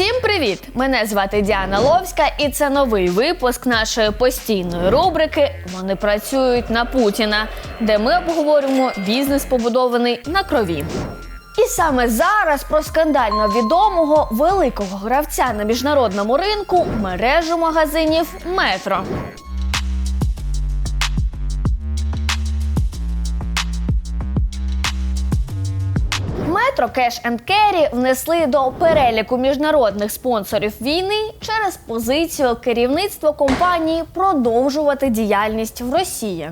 Всім привіт! Мене звати Діана Ловська, і це новий випуск нашої постійної рубрики Вони працюють на Путіна, де ми обговорюємо бізнес, побудований на крові. І саме зараз про скандально відомого великого гравця на міжнародному ринку мережу магазинів Метро. Метро Cash and Carry внесли до переліку міжнародних спонсорів війни через позицію керівництва компанії продовжувати діяльність в Росії.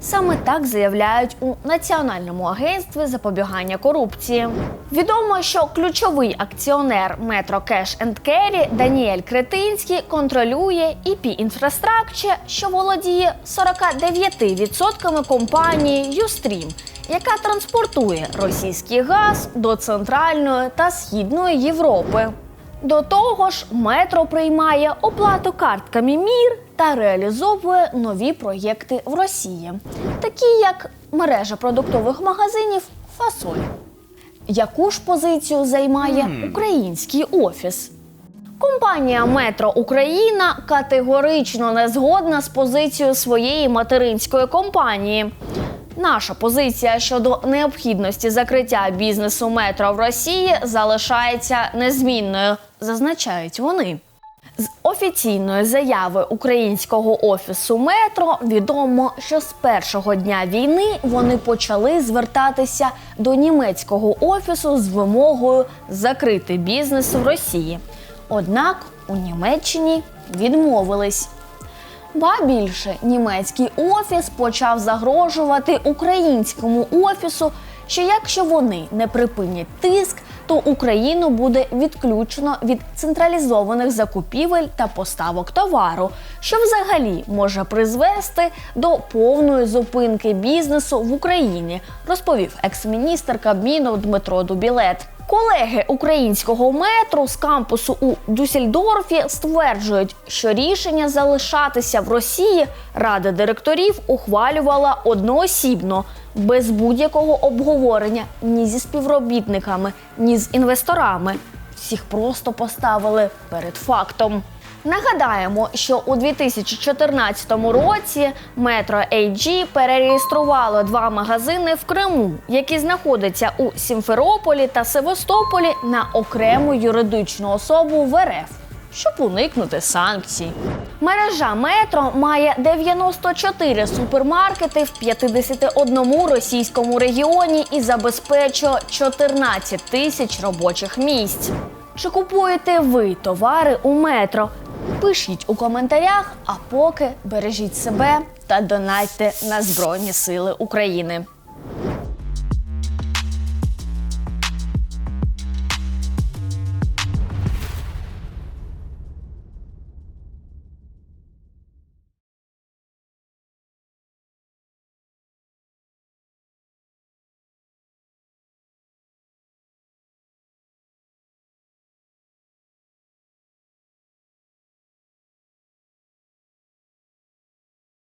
Саме так заявляють у Національному агентстві запобігання корупції. Відомо, що ключовий акціонер Метро Cash and Carry Даніель Кретинський контролює EP Infrastructure, що володіє 49% компанії Юстрім, яка транспортує російський газ до Центральної та Східної Європи. До того ж, метро приймає оплату картками МІР та реалізовує нові проєкти в Росії, такі як мережа продуктових магазинів Фасоль. Яку ж позицію займає український офіс? Компанія Метро Україна категорично не згодна з позицією своєї материнської компанії. Наша позиція щодо необхідності закриття бізнесу метро в Росії залишається незмінною, зазначають вони. З офіційної заяви українського офісу метро відомо, що з першого дня війни вони почали звертатися до німецького офісу з вимогою закрити бізнес в Росії. Однак у Німеччині відмовились. Ба більше німецький офіс почав загрожувати українському офісу, що якщо вони не припинять тиск, то Україну буде відключено від централізованих закупівель та поставок товару, що взагалі може призвести до повної зупинки бізнесу в Україні, розповів екс-міністр Кабміну Дмитро Дубілет. Колеги українського метро з кампусу у Дюссельдорфі стверджують, що рішення залишатися в Росії Рада директорів ухвалювала одноосібно, без будь-якого обговорення ні зі співробітниками, ні з інвесторами. Всіх просто поставили перед фактом. Нагадаємо, що у 2014 році Метро AG перереєструвало два магазини в Криму, які знаходяться у Сімферополі та Севастополі на окрему юридичну особу в РФ. Щоб уникнути санкцій, мережа метро має 94 супермаркети в 51 російському регіоні і забезпечує 14 тисяч робочих місць. Чи купуєте ви товари у метро? Пишіть у коментарях, а поки бережіть себе та донайте на Збройні Сили України.